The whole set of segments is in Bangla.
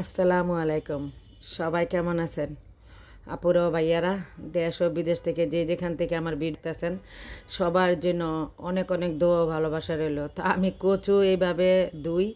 আসসালামু আলাইকুম। সবাই কেমন আছেন? আপুরো ভাইয়ারা, দেশ ও বিদেশ থেকে যে যেখান থেকে আমার বিড়তেছেন সবার জন্য অনেক অনেক দোয়া ভালোবাসা রইল। তা আমি কচু এইভাবে দুই,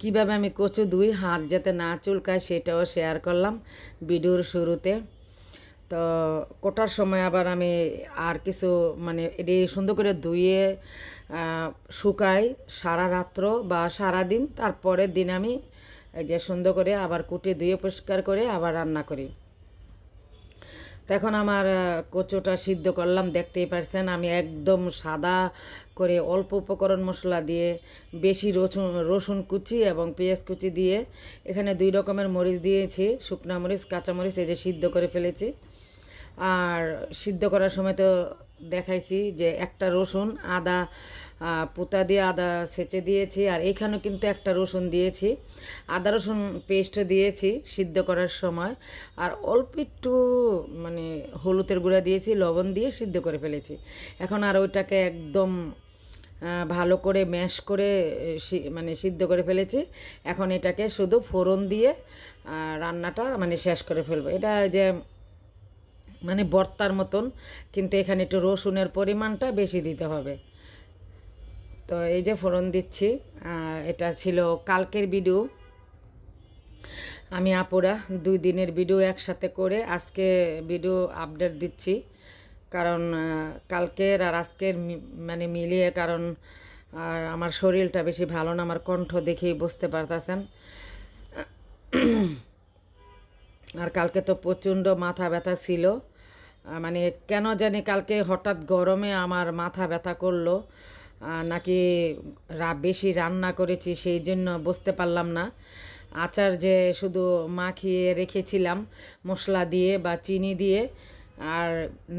কীভাবে আমি কচু দুই হাত যাতে না চুলকায় সেটাও শেয়ার করলাম ভিডিওর শুরুতে। তো কোটার সময় আবার আমি আর কিছু মানে এটি সুন্দর করে ধুয়ে শুকাই সারা রাত্র বা সারা দিন। তারপরের দিন আমি এই যে সুন্দর করে আবার কুটে ধুয়ে পরিষ্কার করে আবার রান্না করি। তো এখন আমার কচুটা সিদ্ধ করলাম, দেখতেই পারছেন আমি একদম সাদা করে অল্প উপকরণ মশলা দিয়ে বেশি রসুন রসুন কুচি এবং পেঁয়াজ কুচি দিয়ে এখানে দুই রকমের মরিচ দিয়েছি, শুকনা মরিচ, কাঁচা মরিচ, এই যে সিদ্ধ করে ফেলেছি। আর সিদ্ধ করার সময় তো দেখাইছি যে একটা রসুন, আদা পুতা দিয়ে আদা সেচে দিয়েছি, আর এখানেও কিন্তু একটা রসুন দিয়েছি। আদা রসুন পেস্টও দিয়েছি সিদ্ধ করার সময়, আর অল্প একটু মানে হলুদের গুঁড়া দিয়েছি, লবণ দিয়ে সিদ্ধ করে ফেলেছি। এখন আর ওইটাকে একদম ভালো করে ম্যাশ করে মানে সিদ্ধ করে ফেলেছি। এখন এটাকে শুধু ফোড়ন দিয়ে রান্নাটা মানে শেষ করে ফেলব। এটা যে মানে বর্তার মতন, কিন্তু এখানে একটু রসুনের পরিমাণটা বেশি দিতে হবে। তো এই যে ফোড়ন দিচ্ছি এটা ছিল কালকের ভিডিও। আমি আপুরা দুই দিনের ভিডিও একসাথে করে আজকে ভিডিও আপডেট দিচ্ছি। কারণ কালকের আর আজকের মানে মিলিয়ে কারণ আমার শরীরটা বেশি ভালো না, আমার কণ্ঠ দেখেই বুঝতে পারতেছেন। আর কালকে তো প্রচণ্ড মাথা ব্যথা ছিল। মানে কেন জানি কালকে হঠাৎ গরমে আমার মাথা ব্যথা করল। নাকি বেশি রান্না করেছি সেই জন্য বুঝতে পারলাম না। আচার যে শুধু মাখিয়ে রেখেছিলাম, মশলা দিয়ে বা চিনি দিয়ে, আর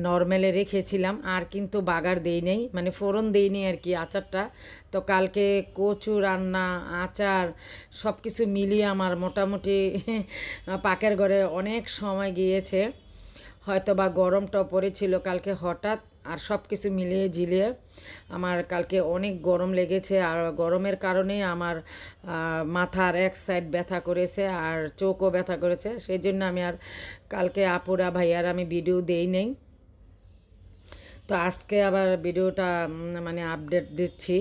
নর্মালে রেখেছিলাম, আর কিন্তু বাগার দেই নেই মানে ফোড়ন দেইনি আর কি আচারটা। তো কালকে কচু রান্না, আচার সব কিছু মিলিয়ে আমার মোটামুটি পাকের ঘরে অনেক সময় গিয়েছে। হয়তো বা গরমটা পড়েছিল কালকে হঠাৎ আর সব কিছু মিলিয়ে ঝিলিয়ে আমার কালকে অনেক গরম লেগেছে আর গরমের কারণে আমার মাথার এক সাইড ব্যথা করেছে আর চোখও ব্যথা করেছে। সেই জন্য আমি আর কালকে আপুরা ভাইয়ার আমি ভিডিও দেই নেই। তো আজকে আবার ভিডিওটা মানে আপডেট দিচ্ছি।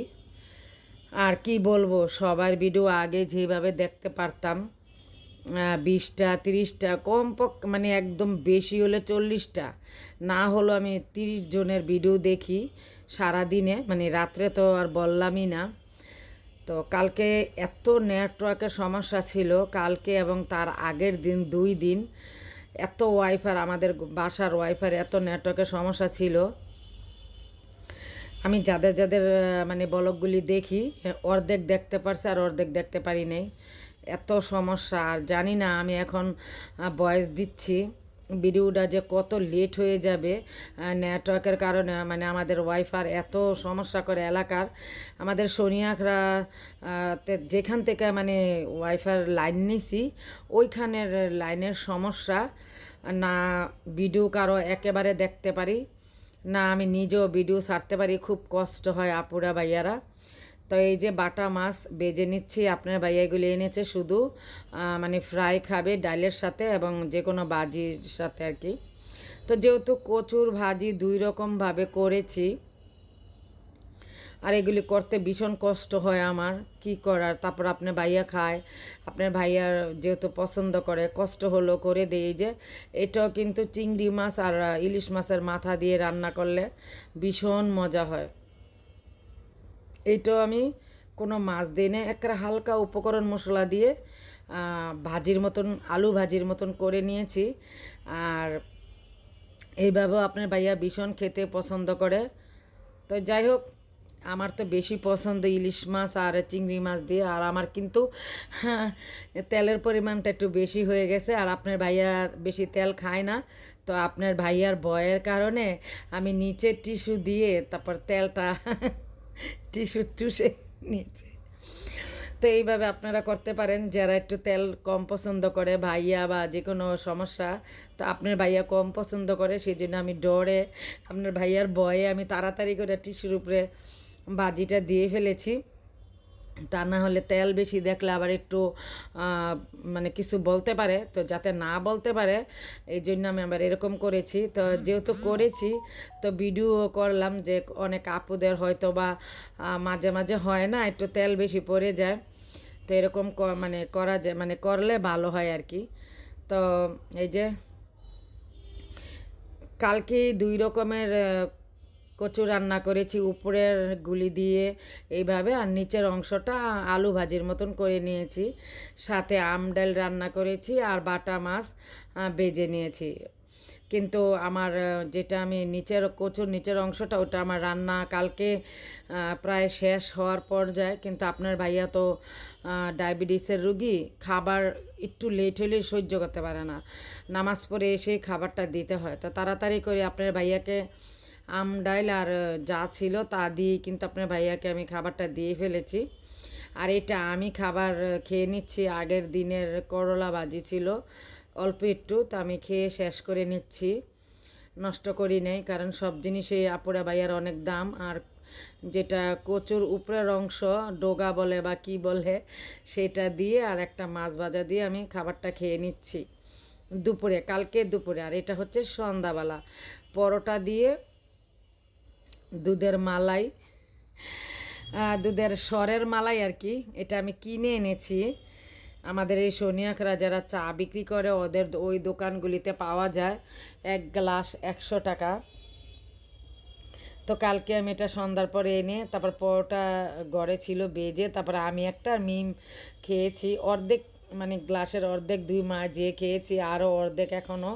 আর কি বলব, সবার ভিডিও আগে যেভাবে দেখতে পারতাম বিশটা, তিরিশটা কম পক মানে একদম বেশি হলে চল্লিশটা। না হলো আমি তিরিশ জনের ভিডিও দেখি সারা দিনে মানে রাত্রে তো আর বললামই না। তো কালকে এত নেটওয়ার্কের সমস্যা ছিল, কালকে এবং তার আগের দিন, দুই দিন। এত ওয়াইফার আমাদের বাসার ওয়াইফার এত নেটওয়ার্কের সমস্যা ছিল। আমি যাদের যাদের মানে বলকগুলি দেখি, অর্ধেক দেখতে পারছে আর অর্ধেক দেখতে পারি নাই। এত সমস্যা, আর জানি না আমি এখন বয়স দিচ্ছি। ভিডিওটা যে কত লেট হয়ে যাবে নেটওয়ার্কের কারণে মানে আমাদের ওয়াইফার এত সমস্যা করে এলাকার। আমাদের সোনিয়াকরা যেখান থেকে মানে ওয়াইফার লাইন নিছি, ওইখানের লাইনের সমস্যা। না ভিডিও কারও একেবারে দেখতে পারি, না আমি নিজেও ভিডিও ছাড়তে পারি, খুব কষ্ট হয় আপুরা, ভাইয়ারা। তো এই যে বাটা মাছ বেজে নিচ্ছি, আপনার ভাইয়াগুলি এনেছে শুধু মানে ফ্রাই খাবে ডালের সাথে এবং যে কোনো ভাজির সাথে আর কি। তো যেহেতু কচুর ভাজি দুই রকমভাবে করেছি, আর এগুলি করতে ভীষণ কষ্ট হয় আমার, কি করার? তারপর আপনার ভাইয়া খায়, আপনার ভাইয়ার যেহেতু পছন্দ করে, কষ্ট হলো করে দেই যে, এটাও কিন্তু চিংড়ি মাছ আর ইলিশ মাছের মাথা দিয়ে রান্না করলে ভীষণ মজা হয়। এইটাও আমি কোনো মাছ না। একটা হালকা উপকরণ মশলা দিয়ে ভাজির মতন আলু ভাজির মতন করে নিয়েছি। আর এইভাবেও আপনার ভাইয়া ভীষণ খেতে পছন্দ করে। তো যাই হোক আমার তো বেশি পছন্দ ইলিশ মাছ আর চিংড়ি মাছ দিয়ে। আর আমার কিন্তু হ্যাঁ, তেলের পরিমাণটা একটু বেশি হয়ে গেছে। আর আপনার ভাইয়া বেশি তেল খায় না। তো আপনার ভাইয়ার ভয়ের কারণে আমি নিচে টিস্যু দিয়ে তারপর তেলটা টিস্যু চুষে নিয়েছে। তো এইভাবে আপনারা করতে পারেন, যারা একটু তেল কম পছন্দ করে, ভাইয়া বা যে কোনো সমস্যা, তো আপনার ভাইয়া কম পছন্দ করে সেই জন্য আমি ডরে, আপনার ভাইয়ার বয়ে আমি তাড়াতাড়ি করে টিস্যুর উপরে বাজিটা দিয়ে ফেলেছি। তা না হলে তেল বেশি দেখলে আবার একটু মানে কিছু বলতে পারে। তো যাতে না বলতে পারে, এই জন্য আমি আবার এরকম করেছি। তো যেহেতু করেছি, তো ভিডিও করলাম যে অনেক আপুদের হয়তো বা মাঝে মাঝে হয় না, একটু তেল বেশি পড়ে যায়। তো এরকম মানে করা যায় মানে করলে ভালো হয় আর কি। তো এই যে, কালকে দুই রকমের কচু রান্না করেছি উপরের গুলি দিয়ে এইভাবে, আর নিচের অংশটা আলু ভাজির মতন করে নিয়েছি। সাথে আম ডাল রান্না করেছি আর বাটা মাছ বেজে নিয়েছি। কিন্তু আমার যেটা আমি নিচের কচুর নিচের অংশটা, ওটা আমার রান্না কালকে প্রায় শেষ হওয়ার পর্যায়ে। কিন্তু আপনার ভাইয়া তো ডায়াবেটিসের রুগী, খাবার একটু লেট হলে সহ্য করতে পারে না। নামাজ পড়ে এসে খাবারটা দিতে হয়। তো তাড়াতাড়ি করে আপনার ভাইয়াকে আম ডাইল আর যা ছিল তা দিয়ে কিন্তু আপনার ভাইয়াকে আমি খাবারটা দিয়ে ফেলেছি। আর এটা আমি খাবার খেয়ে নিচ্ছি। আগের দিনের করলা ভাজি ছিল, অল্প একটু, তা আমি খেয়ে শেষ করে নিচ্ছি। নষ্ট করি নেই, কারণ সব জিনিসে আপুরা ভাইয়ার অনেক দাম। আর যেটা কচুর উপরের অংশ, ডোগা বলে বা কি বলে, সেটা দিয়ে আর একটা মাছ ভাজা দিয়ে আমি খাবারটা খেয়ে নিচ্ছি। দুপুরে, কালকে দুপুরে। আর এটা হচ্ছে সন্ধ্যাবেলা। পরোটা দিয়ে দুধের মালাই দুধের স্বরের মালাই আর কি, এটা আমি কিনে এনেছি। আমাদের এই সোনিয়াকরা যারা চা বিক্রি করে, ওদের ওই দোকানগুলিতে পাওয়া যায়। এক গ্লাস একশো টাকা। তো কালকে আমি এটা সন্ধ্যার পরে এনে, তারপর পরোটা গড়ে ছিল বেজে, তারপর আমি একটা মিম খেয়েছি। অর্ধেক মানে গ্লাসের অর্ধেক দুই মা যে খেয়েছি, আরও অর্ধেক এখনও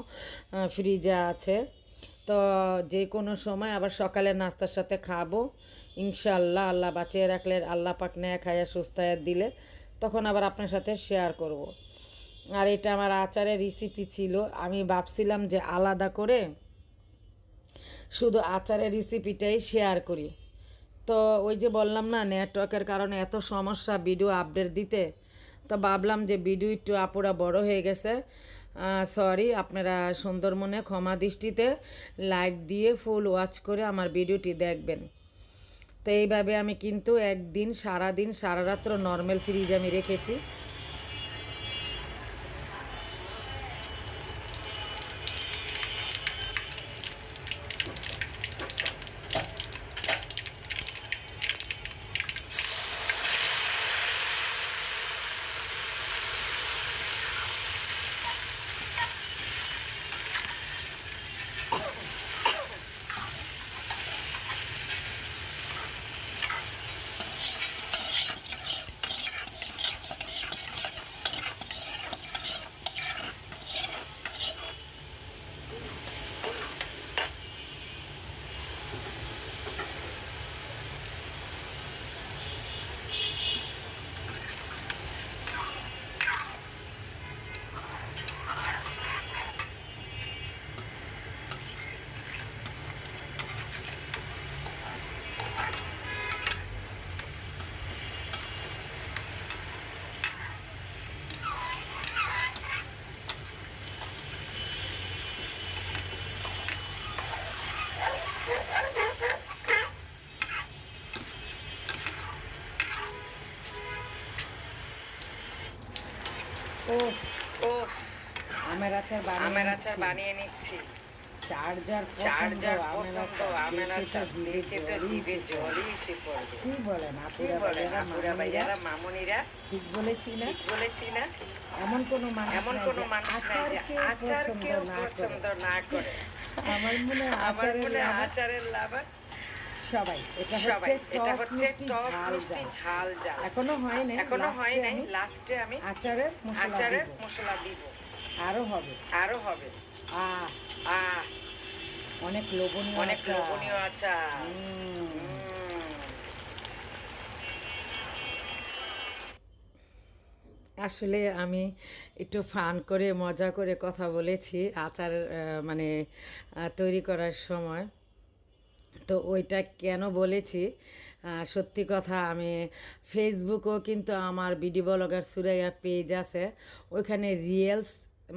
ফ্রিজে আছে। তো যে কোনো সময় আবার সকালে নাস্তার সাথে খাব। ইনশাল্লাহ আল্লাহ বাঁচিয়ে রাখলে, আল্লাহ পাক নেয়া খায়া সুস্তায়াত দিলে তখন আবার আপনার সাথে শেয়ার করব। আর এটা আমার আচারের রেসিপি ছিল। আমি ভাবছিলাম যে আলাদা করে শুধু আচারের রেসিপিটাই শেয়ার করি। তো ওই যে বললাম না, নেটওয়ার্কের কারণে এত সমস্যা ভিডিও আপডেট দিতে। তো ভাবলাম যে ভিডিও একটু আপুরা বড় হয়ে গেছে। সরি আপনারা সুন্দর মনে ক্ষমা দৃষ্টিতে লাইক দিয়ে ফুল ওয়াচ করে আমার ভিডিওটি দেখবেন। তো এইভাবে আমি কিন্তু একদিন, সারাদিন, সারা রাত্র নর্মাল ফ্রিজ আমি রেখেছি ও ও আমের আচার বানিয়ে আমের আচার বানিয়ে নিচ্ছি। চার্জার চার্জার পছন্দ আমের আচার দেখে তো জিভে জলই এসে পড়বে। কি বলেন আপুরা বলেন আপুরা মামুনিরা? ভাইয়ারা মামুনিরা? ঠিক বলেছি না? ঠিক বলেছি না? এমন কোনো মানুষ এমন কোনো যে মানুষ নাই যে আচার কেউ না করে। পছন্দ না করে। আমার মনে আমার আচারের মনে আচারের লাভার সবাই এটা সবাই এটা হচ্ছে টক মিষ্টি ঝাল এখনও হয় নাই এখনও হয় নাই লাস্টে আমি আচারের আচারের মশলা দিব। আরও হবে। আরও হবে। আহ আহ অনেক লোভনীয় অনেক। লোভনীয় আচার। আসলে আমি একটু ফান করে মজা করে কথা বলেছি আচার মানে তৈরি করার সময়। তো ওইটা কেন বলেছি? সত্যি কথা আমি ফেসবুকও কিন্তু আমার বিডি ব্লগার সুরাইয়া পেজ আছে। ওইখানে রিয়েলস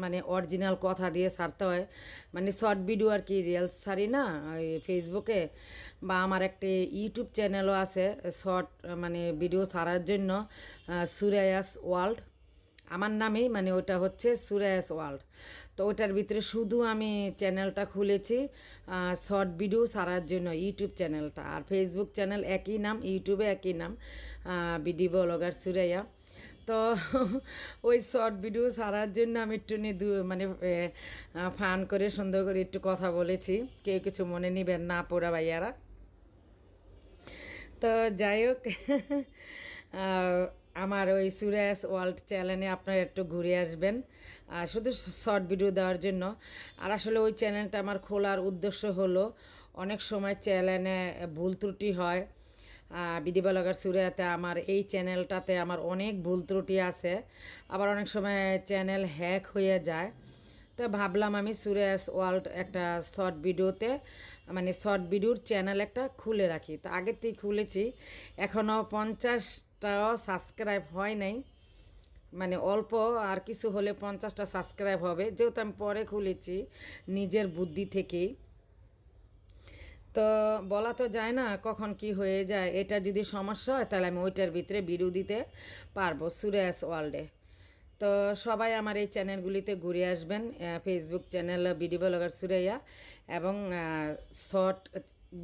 মানে অরিজিনাল কথা দিয়ে ছাড়তে হয়। মানে শর্ট ভিডিও আর কি রিলস ছাড়ি না, ওই ফেসবুকে বা আমার একটি ইউটিউব চ্যানেলও আছে শর্ট মানে ভিডিও ছাড়ার জন্য সুরায়াস ওয়ার্ল্ড আমার নামেই মানে ওটা হচ্ছে সুরায়াস ওয়ার্ল্ড তো ওটার ভিতরে শুধু আমি চ্যানেলটা খুলেছি শর্ট ভিডিও সারার জন্য ইউটিউব চ্যানেলটা আর ফেসবুক চ্যানেল একই নাম ইউটিউবে একই নাম বিডি ব্লগার সুরাইয়া তো ওই শর্ট ভিডিও ছাড়ার জন্য আমি একটু মানে ফান করে সুন্দর করে একটু কথা বলেছি। কেউ কিছু মনে নিবেন না পোড়া ভাইয়ারা। তো যাই হোক আমার ওই সুরেশ ওয়ার্ল্ড চ্যানেলে আপনারা একটু ঘুরে আসবেন আহ, শুধু শর্ট ভিডিও দেওয়ার জন্য। আর আসলে ওই চ্যানেলটা আমার খোলার উদ্দেশ্য হলো অনেক সময় চ্যানেলে ভুল ত্রুটি হয় বিডি ব্লগার সুরিয়াতে আমার এই চ্যানেলটাতে আমার অনেক ভুল ত্রুটি আছে। আবার অনেক সময় চ্যানেল হ্যাক হয়ে যায়। তো ভাবলাম আমি সুরেশ ওয়ার্ল্ড একটা শর্ট ভিডিওতে মানে শর্ট ভিডিওর চ্যানেল একটা খুলে রাখি। তো আগের থেকে খুলেছি। এখনও পঞ্চাশটাও সাবস্ক্রাইব হয় নাই। মানে অল্প আর কিছু হলে পঞ্চাশটা সাবস্ক্রাইব হবে। যেহেতু আমি পরে খুলেছি নিজের বুদ্ধি থেকেই। তো বলা তো যায় না কখন কি হয়ে যায়, এটা যদি সমস্যা হয় তাহলে আমি ওইটার ভিতরে ভিডিও দিতে পারব সুরেশ ওয়ার্ল্ডে। তো সবাই আমার এই চ্যানেলগুলিতে ঘুরে আসবেন Facebook channel BD blogger Suraiya এবং শর্ট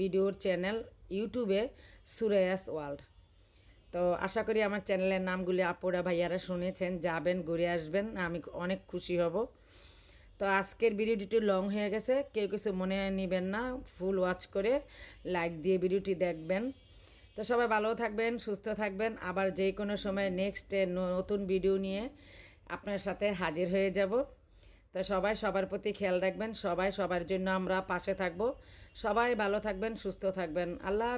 ভিডিওর চ্যানেল ইউটিউবে সুরেয়াস ওয়ার্ল্ড। তো আশা করি আমার চ্যানেলের নামগুলি আপুরা ভাইয়ারা শুনেছেন, যাবেন, ঘুরে আসবেন, আমি অনেক খুশি হব। তো আজকের ভিডিওটি লং হয়ে গেছে। কেউ কিছু মনে নেবেন না ফুল ওয়াচ করে লাইক দিয়ে ভিডিওটি দেখবেন। তো সবাই ভালো থাকবেন, সুস্থ থাকবেন। আবার যে কোনো সময় নেক্সট নতুন ভিডিও নিয়ে আপনার সাথে হাজির হয়ে যাব। তো সবাই সবার প্রতি খেয়াল রাখবেন। সবাই সবার জন্য আমরা পাশে থাকব। সবাই ভালো থাকবেন, সুস্থ থাকবেন। আল্লাহ।